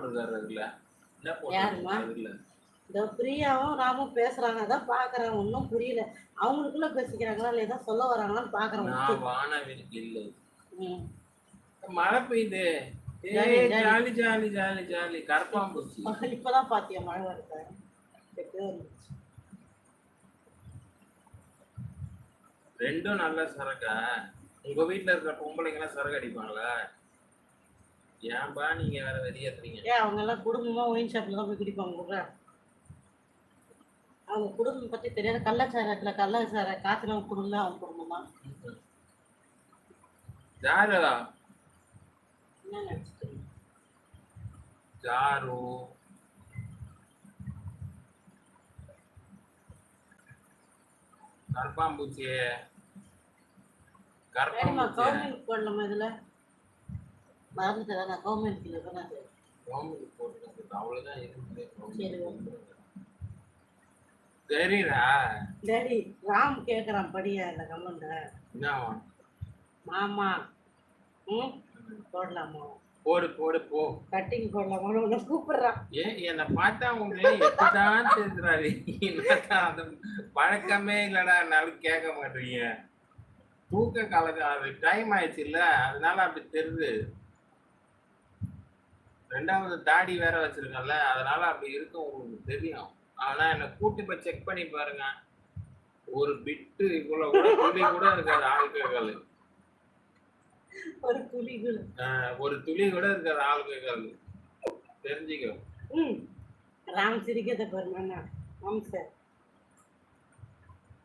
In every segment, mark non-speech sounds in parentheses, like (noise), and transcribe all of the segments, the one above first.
போட்டிருக்காரு அதுல என்ன யாரும்மா? போட்டிருக்காரு அதுல இந்த பிரியாவும் ராமும் பேசுறாங்க. அதான் பாக்குறேன் ஒன்றும் புரியல. அவங்களுக்குள்ள பேசிக்கிறாங்களா இல்லை ஏதாவது சொல்ல வராங்களான்னு பாக்குறேன் நான் வானவில் இல்லை. மழை பெய்யுது. Jolly, jolly. ஜாலி ஜாலி கரப்பாம்பூச்சி (laughs) இப்பதான் பாத்தியா மழை வருது? ரெண்டும் நல்ல சரக்கா. உங்க வீட்ல இருக்கிற பொம்பளைங்க எல்லாம் சரக்கு அடிப்பாங்களா? ஏன்பா நீங்க வேற வெளியேத்துறீங்க ஏன் அவங்க எல்லாம் குடும்பமா ஒயின் ஷாப்ல தான் போய் குடிப்பாங்க கூட அவங்க குடும்பம் பத்தி தெரியாத கள்ளச்சாரத்துல கள்ளச்சார குடும்பம் அவங்க குடும்பம்? தான் ஜாரா என்ன நினைச்சிட்டு ஜாரு கரப்பாம்பூச்சி சரிம்மா கரப்பாம்பூச்சி கவர்மெண்ட் போடலாமா இதுல? கவர்மெண்ட் கீழே தானே அது? கவர்மெண்ட் போட்டுருக்கு அவ்வளவுதான் இருக்குது சரி, ஓகே. சரிடா டேடி ராம் கேக்குறான் படியா இந்த கமெண்ட என்னவா மாமா. ம்? போடலாமா? போடு போடு போ. கட்டிங் போடலாமா? உன்னை கூப்பிடுறான். ஏன் என்னை பார்த்தா உங்களுக்கு எப்படிதான் தெரிஞ்சுறாரு அந்த பழக்கமே இல்லடா என்னாலும் கேட்க மாட்டீங்க. தூக்க கலக்கம் அது டைம் ஆயிடுச்சு இல்ல. அதனால அப்படி தெரியுது. ரெண்டாவது தாடி வேற வச்சிருக்கேன்ல அதனால அப்படி இருக்கும் உங்களுக்கு தெரியும். ஆனா என்னை கூட்டி போய் செக் பண்ணி பாருங்க. ஒரு பிட்டு இவ்வளவு கூட துளி கூட இருக்காது ஆள்கைகள் ஒரு புலிகுள் ஒரு துளி கூட இருக்காது ஆள்கைகள் தெரிஞ்சுக்கோ. ராம் சிரிக்கிறத பாருங்க ஆமாம் சார்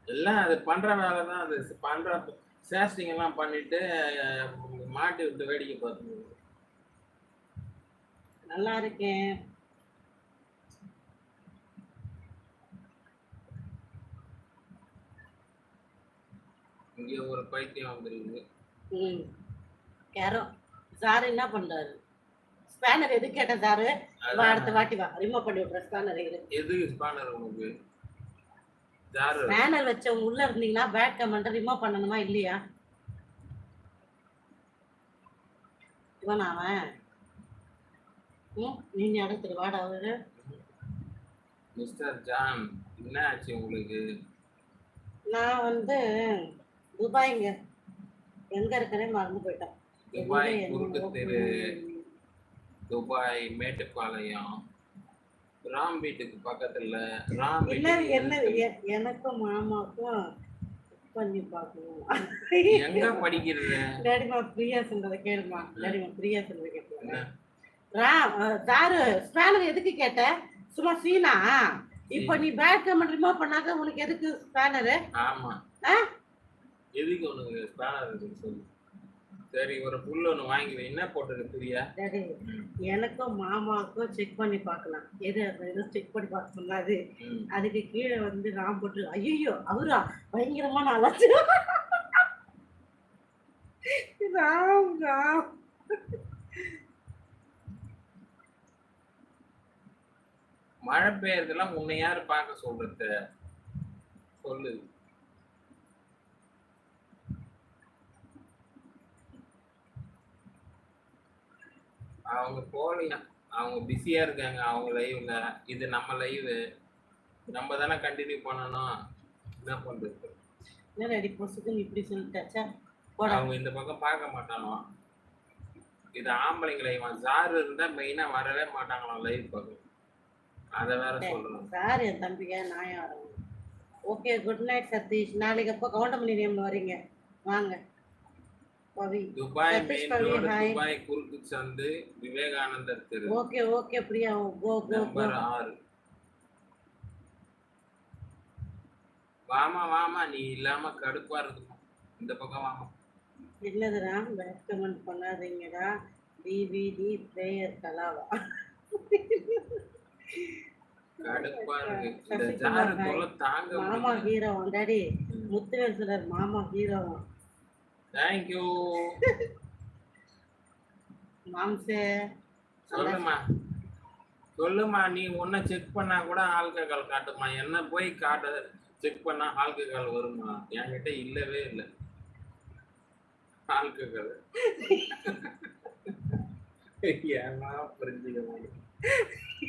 எல்லாம் அது பண்ற வேலை தான் அது. பண்ற சேஸ்டிங் எல்லாம் பண்ணிட்டு மாட்டி விட்டு வேடிக்கை பார்த்து நல்லா இருக்கேன். இங்க ஒரு பைத்தியம் வந்துருக்கு ம். யாரோ சார் என்ன பண்றாரு? ஸ்பேனர் எது கேட்ட சாரு? வா அடுத்த வாட்டி வா. ரிமூவ் பண்ணி விட்ற ஸ்பேனர் எது? ஸ்பானர் ஜாரு ஸ்பேனர் வச்சவங்க உள்ள இருந்தீங்கன்னா பேட் கமெண்ட் ரிமூவ் பண்ணணுமா இல்லையா? இவன் அவன். ம் நீ அடுத்துட்டு வாடா அவரு மிஸ்டர் ஜான் என்ன ஆச்சு உங்களுக்கு? நான் வந்து துபாய்ங்க. எங்க இருக்கனே மறந்து போயிட்டேன். துபாய் குறுக்கு தெரு. துபாய் மேட்டுப்பாளையம். ராம் வீட்டுக்கு பக்கத்துல ராம் என்ன எனக்கும் மாமாக்கும் பண்ணி பார்க்கணும் எங்க படிக்கிறது? டேடிமா பிரியா சொன்னதை கேளுமா. டேடிமா பிரியா சொன்னதை என்ன? ராம் சாரு ஸ்பேனர் எதுக்கு கேட்ட? சும்மா சீனா. இப்போ நீ பேட் கமெண்ட் ரிமூவ் பண்ணாக்க உனக்கு எதுக்கு ஸ்பேனரு? ஆமா? எதுக்கு உனக்கு ஸ்பேனர் இருக்குன்னு சொல்லு. சரி ஒரு புல் ஒன்று வாங்கி. என்ன போட்டுருக்கு பிரியா? எனக்கும் மாமாவுக்கும் செக் பண்ணி பார்க்கலாம். எது அந்த இது செக் பண்ணி பார்க்க ம். அதுக்கு கீழே வந்து ராம் போட்டு ஐயோ அவரா? பயங்கரமான ஆளாச்சு. (laughs) ராம் ராம். மழை பெய்யறதெல்லாம் உன்னை யாரு பார்க்க சொல்றது? சொல்லு. அவங்க போகலையா அவங்க பிஸியா இருக்காங்க. அவங்க லைவ்ல இது நம்ம லைவ் நம்ம தானே கண்டினியூ பண்ணணும். என்ன பண்றது? என்ன ரெடி பொசுக்குன்னு இப்படி சொல்லிட்டாச்சா? அவங்க இந்த பக்கம் பார்க்க மாட்டானோ? இது ஆம்பளைங்க லைவ் ஜாரு இருந்தா மெயினா வரவே மாட்டாங்களாம் லைவ் பார்க்க. அதை வேற சொல்லணும் சார் என் தம்பிங்க நான் யாரும் ஓகே குட் நைட் சதீஷ். நாளைக்கு அப்போ கவுண்டமணி நேம்ல வரீங்க? வாங்க. Dubai main road. துபாய் குறுக்கு சந்து விவேகானந்தர் தெரு. Okay okay Priya go go number ஆறு. வாமா வாமா நீ இல்லாம கடுப்பா இருக்குமா. இந்த பக்கம் வாமா. என்னதுடா பேக் கமெண்ட் பண்ணாதீங்கடா. டிவிடி பிளேயர் கலாவா? மாமா ஹீரோவன் டாடி. முத்துவேல் சிலர் மாமா ஹீரோவன் தேங்க்யூ மாம்சே. சொல்லுமா. சொல்லுமா நீ உன்னை செக் பண்ணா கூட ஆல்கஹால் காட்டுமா? என்ன போய் காட்ட செக் பண்ணா ஆல்கஹால் வருமா? என்கிட்ட இல்லவே இல்லை. ஆல்கஹால். (laughs) ஏன்னா புரிஞ்சுக்க முடியும்